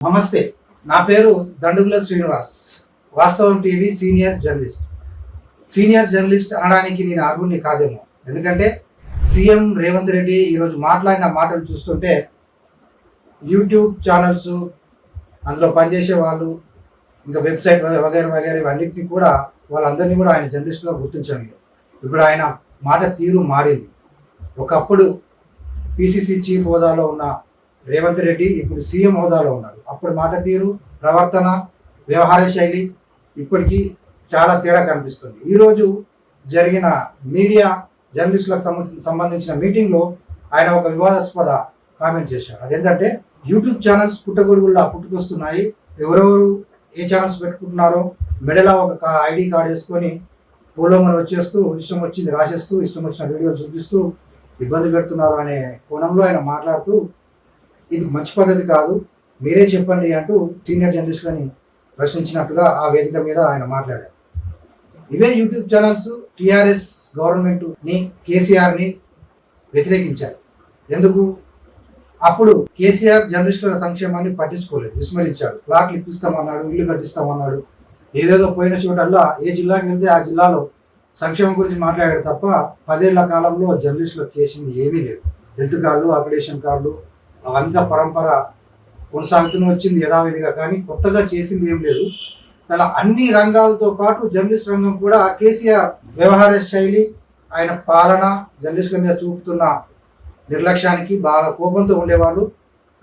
నమస్తే నా పేరు Dandugula Srinivas Vaastavam TV senior journalist. Senior journalist అనడానికి నేను అర్హుడిని కాదేమో. ఎందుకంటే సీఎం రేవంత్ రెడ్డి ఈరోజు మాట్లాడిన మాటలు చూస్తుంటే యూట్యూబ్ ఛానల్స్ అందులో పనిచేసే వాళ్ళు ఇంకా వెబ్సైట్ వగైరా వగైరా ఇవన్నిటిని కూడా వాళ్ళందరినీ కూడా ఆయన జర్నలిస్ట్గా గుర్తించడం. లేదు ఇప్పుడు ఆయన మాట తీరు మారింది. ఒకప్పుడు పిసిసి చీఫ్ హోదాలో ఉన్న రేవంత్ రెడ్డి ఇప్పుడు సీఎం హోదాలో ఉన్నాడు. అప్పుడు మాట తీరు ప్రవర్తన వ్యవహార శైలి ఇప్పటికీ చాలా తేడా కనిపిస్తుంది. ఈరోజు జరిగిన మీడియా జర్నలిస్టులకు సంబంధించిన సంబంధించిన మీటింగ్లో ఆయన ఒక వివాదాస్పద కామెంట్ చేశాడు. అదేంటంటే యూట్యూబ్ ఛానల్స్ పుట్టగొడుగుల్లో పుట్టుకొస్తున్నాయి. ఎవరెవరు ఏ ఛానల్స్ పెట్టుకుంటున్నారో మెడలో ఒక ఐడి కార్డ్ వేసుకొని పోలోమని వచ్చేస్తూ ఇష్టం వచ్చింది రాసేస్తూ ఇష్టం వచ్చిన వీడియోలు చూపిస్తూ ఇబ్బంది పెడుతున్నారు అనే కోణంలో ఆయన మాట్లాడుతూ ఇది మంచి పద్ధతి కాదు. మీరే చెప్పండి అంటూ సీనియర్ జర్నలిస్టులని ప్రశ్నించినట్టుగా ఆ వేదిక మీద ఆయన మాట్లాడారు. ఇవే యూట్యూబ్ ఛానల్స్ టీఆర్ఎస్ గవర్నమెంట్ని కేసీఆర్ని వ్యతిరేకించారు. ఎందుకు? అప్పుడు కేసీఆర్ జర్నలిస్టుల సంక్షేమాన్ని పట్టించుకోలేదు. విస్మరించాడు. ప్లాట్లు ఇప్పిస్తామన్నాడు ఇల్లు కట్టిస్తామన్నాడు. ఏదేదో పోయిన చోటల్లా ఏ జిల్లాకి వెళ్తే ఆ జిల్లాలో సంక్షేమం గురించి మాట్లాడాడు తప్ప పదేళ్ళ కాలంలో జర్నలిస్టులకు చేసింది ఏమీ లేదు. హెల్త్ కార్డులు అప్డేషన్ కార్డులు అవంతా పరంపర కొనసాగుతూనే వచ్చింది యథావిధిగా. కానీ కొత్తగా చేసింది ఏం లేదు. అలా అన్ని రంగాలతో పాటు జర్నలిస్ట్ రంగం కూడా కేసీఆర్ వ్యవహార శైలి ఆయన పాలన జర్నలిస్టుల మీద చూపుతున్న నిర్లక్ష్యానికి బాగా కోపంతో ఉండేవాళ్ళు.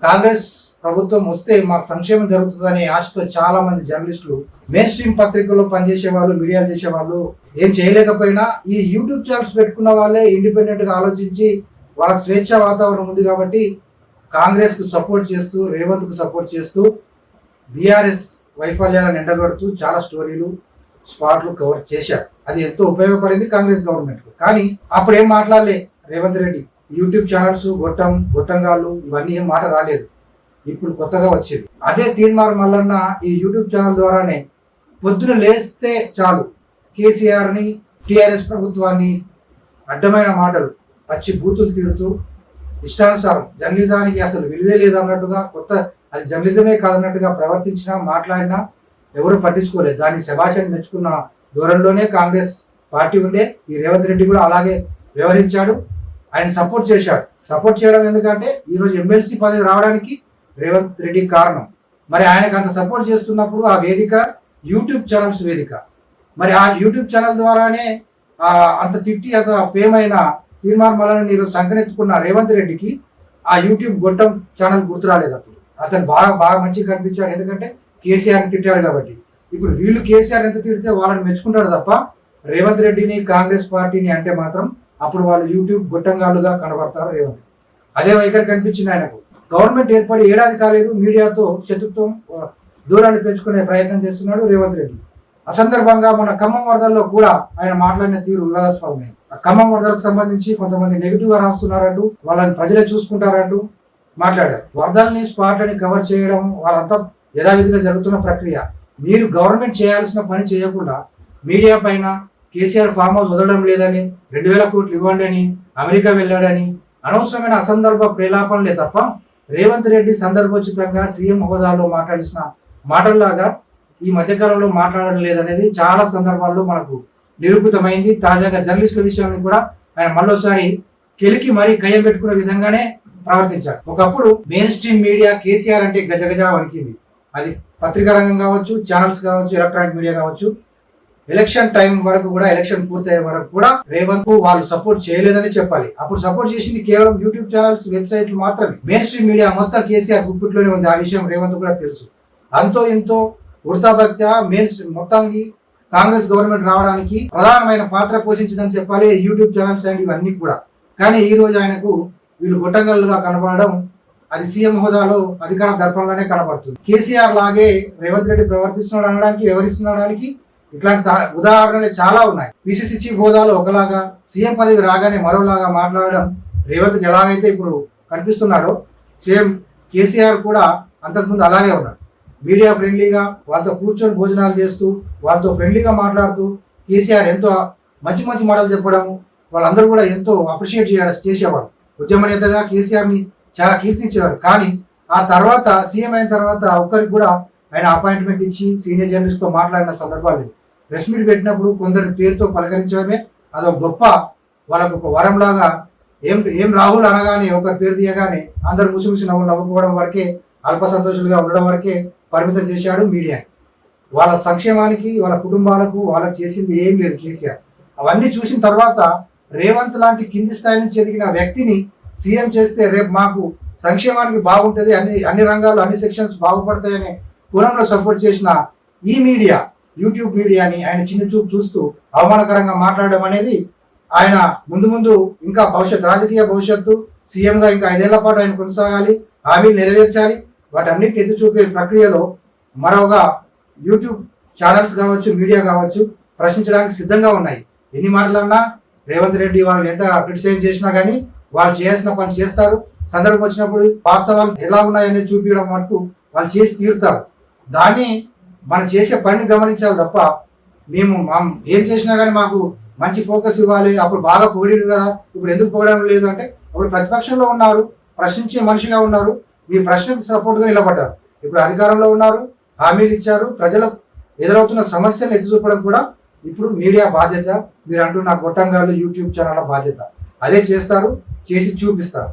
కాంగ్రెస్ ప్రభుత్వం వస్తే మాకు సంక్షేమం జరుగుతుందనే ఆశతో చాలా మంది జర్నలిస్టులు మెయిన్ స్ట్రీమ్ పత్రికల్లో పనిచేసే వాళ్ళు మీడియాలు చేసేవాళ్ళు ఏం చేయలేకపోయినా ఈ యూట్యూబ్ ఛానల్స్ పెట్టుకున్న వాళ్ళే ఇండిపెండెంట్గా ఆలోచించి వాళ్ళకి స్వేచ్ఛ వాతావరణం ఉంది కాబట్టి కాంగ్రెస్కు సపోర్ట్ చేస్తూ రేవంత్కు సపోర్ట్ చేస్తూ బీఆర్ఎస్ వైఫల్యాలను ఎండగడుతూ చాలా స్టోరీలు స్పాట్లు కవర్ చేశారు. అది ఎంతో ఉపయోగపడింది కాంగ్రెస్ గవర్నమెంట్కు కానీ అప్పుడు ఏం మాట్లాడలే రేవంత్ రెడ్డి. యూట్యూబ్ ఛానల్స్ గొట్టం గొట్టంగాళ్ళు ఇవన్నీ ఏం మాట రాలేదు. ఇప్పుడు కొత్తగా వచ్చింది అదే తీన్మార్ మల్లన్న ఈ యూట్యూబ్ ఛానల్ ద్వారానే పొద్దున లేస్తే చాలు కేసీఆర్ని టీఆర్ఎస్ ప్రభుత్వాన్ని అడ్డమైన మాటలు పచ్చి బూతులు తిడుతూ ఇష్టానుసారం జర్నలిజానికి అసలు విలువే లేదన్నట్టుగా కొత్త అది జర్నలిజమే కాదన్నట్టుగా ప్రవర్తించినా మాట్లాడినా ఎవరు పట్టించుకోలేదు. దాన్ని శభాషని మెచ్చుకున్న దూరంలోనే కాంగ్రెస్ పార్టీ ఉండే ఈ రేవంత్ రెడ్డి కూడా అలాగే వ్యవహరించాడు. ఆయన సపోర్ట్ చేశాడు. సపోర్ట్ చేయడం ఎందుకంటే ఈరోజు ఎమ్మెల్సీ పదవి రావడానికి రేవంత్ రెడ్డి కారణం. మరి ఆయనకు అంత సపోర్ట్ చేస్తున్నప్పుడు ఆ వేదిక యూట్యూబ్ ఛానల్స్ వేదిక. మరి ఆ యూట్యూబ్ ఛానల్ ద్వారానే అంత తిట్టి అంత ఫేమ్ అయిన తీర్మార్ మలని మీరు సంకనెత్తుకున్న రేవంత్ రెడ్డికి ఆ యూట్యూబ్ గొట్టం ఛానల్ గుర్తు రాలేదు అప్పుడు. అతను బాగా బాగా మంచిగా కనిపించాడు. ఎందుకంటే కేసీఆర్ని తిట్టాడు కాబట్టి. ఇప్పుడు వీళ్ళు కేసీఆర్ ఎంత తిడితే వాళ్ళని మెచ్చుకుంటాడు తప్ప రేవంత్ రెడ్డిని కాంగ్రెస్ పార్టీని అంటే మాత్రం అప్పుడు వాళ్ళు యూట్యూబ్ గొట్టంగాలుగా కనబడతారు రేవంత్. అదే వైఖరి కనిపించింది ఆయనకు. గవర్నమెంట్ ఏర్పడి ఏడాది కాలేదు మీడియాతో శత్రుత్వం దూరాన్ని పెంచుకునే ప్రయత్నం చేస్తున్నాడు రేవంత్ రెడ్డి. అసందర్భంగా మన ఖమ్మం వరదల్లో కూడా ఆయన మాట్లాడిన తీరు వివాదాస్పదమైంది. ఆ ఖమ్మం వరదలకు సంబంధించి కొంతమంది నెగిటివ్గా రాస్తున్నారంటూ వాళ్ళని ప్రజలే చూసుకుంటారంటూ మాట్లాడారు. వరదల్ని స్పాట్లని కవర్ చేయడం వాళ్ళంతా యథావిధిగా జరుగుతున్న ప్రక్రియ. మీరు గవర్నమెంట్ చేయాల్సిన పని చేయకుండా మీడియా పైన కేసీఆర్ ఫామ్ హౌస్ వదలడం లేదని రెండు వేల కోట్లు ఇవ్వండి అని అమెరికా వెళ్ళాడని అనవసరమైన అసందర్భ ప్రేలాపనలే తప్ప రేవంత్ రెడ్డి సందర్భోచితంగా సీఎం హోదాలో మాట్లాడిన మాటల్లాగా ఈ మధ్యకాలంలో మాట్లాడడం లేదనేది చాలా సందర్భాల్లో మనకు నిరూపితమైంది. తాజాగా జర్నలిస్టుల విషయాన్ని కూడా ఆయన మళ్ళోసారి కెలికి మరీ కయ్యం పెట్టుకునే విధంగానే ప్రవర్తించాడు ఒకప్పుడు మెయిన్ స్ట్రీమ్ మీడియా కేసీఆర్ అంటే గజగజ వణికింది. అది పత్రికా రంగం కావచ్చు ఛానల్స్ కావచ్చు ఎలక్ట్రానిక్ మీడియా కావచ్చు. ఎలక్షన్ టైం వరకు కూడా ఎలక్షన్ పూర్తయ్యే వరకు కూడా రేవంత్ వాళ్ళు సపోర్ట్ చేయలేదని చెప్పాలి. అప్పుడు సపోర్ట్ చేసింది కేవలం యూట్యూబ్ ఛానల్స్ వెబ్సైట్లు మాత్రమే. మెయిన్ స్ట్రీమ్ మీడియా మొత్తం కేసీఆర్ గుప్పిట్లోనే ఉంది. ఆ విషయం రేవంత్ కూడా తెలుసు. అంతో ఎంతో ఉడతాభక్త మెయిన్ స్ట్రీమ్. మొత్తానికి కాంగ్రెస్ గవర్నమెంట్ రావడానికి ప్రధానమైన పాత్ర పోషించిందని చెప్పాలి యూట్యూబ్ ఛానల్స్ అండ్ ఇవన్నీ కూడా. కానీ ఈ రోజు ఆయనకు వీళ్ళు గొట్టంగల్లుగా కనబడడం అది సీఎం హోదాలో అధికార దర్పంలోనే కనబడుతుంది. కేసీఆర్ లాగే రేవంత్ రెడ్డి ప్రవర్తిస్తున్నాడు అనడానికి వ్యవహరిస్తున్నాడానికి ఇట్లాంటి ఉదాహరణలు చాలా ఉన్నాయి. పిసిసి చీఫ్ హోదాలో ఒకలాగా సీఎం పదవి రాగానే మరోలాగా మాట్లాడడం రేవంత్ ఎలాగైతే ఇప్పుడు కనిపిస్తున్నాడో సేమ్ కేసీఆర్ కూడా అంతకుముందు అలాగే ఉన్నాడు. మీడియా ఫ్రెండ్లీగా వాళ్ళతో కూర్చొని భోజనాలు చేస్తూ వాళ్ళతో ఫ్రెండ్లీగా మాట్లాడుతూ కేసీఆర్ ఎంతో మంచి మంచి మాటలు చెప్పడం వాళ్ళందరూ కూడా ఎంతో అప్రిషియేట్ చేయ చేసేవారు ఉద్యమ నేతగా కేసీఆర్ని చాలా కీర్తించేవారు కానీ ఆ తర్వాత సీఎం అయిన తర్వాత ఒక్కరికి కూడా ఆయన అపాయింట్మెంట్ ఇచ్చి సీనియర్ జర్నలిస్ట్తో మాట్లాడిన సందర్భాలు లేవు. ప్రెస్ మీట్ పెట్టినప్పుడు కొందరి పేరుతో పలకరించడమే అదొక గొప్ప వాళ్ళకు ఒక వరంలాగా ఏం ఏం రాహుల్ అనగానే ఒక పేరు తీయగానే అందరు ముసిముసి నవ్వు నవ్వుకోవడం వరకే అల్ప సంతోషులుగా ఉండడం వరకే పరిమితం చేశాడు మీడియా. వాళ్ళ సంక్షేమానికి వాళ్ళ కుటుంబాలకు వాళ్ళకి చేసింది ఏం లేదు కేసీఆర్. అవన్నీ చూసిన తర్వాత రేవంత్ లాంటి కింది స్థాయి నుంచి ఎదిగిన వ్యక్తిని సీఎం చేస్తే రేపు మాకు సంక్షేమానికి బాగుంటుంది అన్ని అన్ని రంగాలు అన్ని సెక్షన్స్ బాగుపడతాయని కులంలో సపోర్ట్ చేసిన ఈ మీడియా యూట్యూబ్ మీడియాని ఆయన చిన్న చూపు చూస్తూ అవమానకరంగా మాట్లాడడం అనేది ఆయన ముందు ముందు ఇంకా భవిష్యత్ రాజకీయ భవిష్యత్తు సీఎంగా ఇంకా ఐదేళ్ళ పాటు ఆయన కొనసాగాలి హామీలు నెరవేర్చాలి వాటన్నిటిని ఎత్తి చూపే ప్రక్రియలో మరొక యూట్యూబ్ ఛానల్స్ కావచ్చు మీడియా కావచ్చు ప్రశ్నించడానికి సిద్ధంగా ఉన్నాయి. ఎన్ని మాటలన్నా రేవంత్ రెడ్డి వాళ్ళని ఎంత క్రిటిసైజ్ చేసినా కానీ వాళ్ళు చేయాల్సిన పని చేస్తారు. సందర్భం వచ్చినప్పుడు వాస్తవాలు ఎలా ఉన్నాయనేది చూపించడం మటుకు వాళ్ళు చేసి తీరుతారు. దాన్ని మనం చేసే పనిని గమనించాలి తప్ప మేము మా ఏం చేసినా కానీ మాకు మంచి ఫోకస్ ఇవ్వాలి. అప్పుడు బాగా పొగిడారు కదా. ఇప్పుడు ఎందుకు పొగడం లేదు అంటే అప్పుడు ప్రతిపక్షంలో ఉన్నారు ప్రశ్నించే మనిషిగా ఉన్నారు. మీ ప్రశ్నకు సపోర్ట్గా నిలబడ్డారు. ఇప్పుడు అధికారంలో ఉన్నారు హామీలు ఇచ్చారు ప్రజలకు ఎదురవుతున్న సమస్యలను ఎత్తి చూపడం కూడా ఇప్పుడు మీడియా బాధ్యత. మీరు అంటున్న గొట్టంగాలు యూట్యూబ్ ఛానళ్ళ బాధ్యత. అదే చేస్తారు చేసి చూపిస్తారు.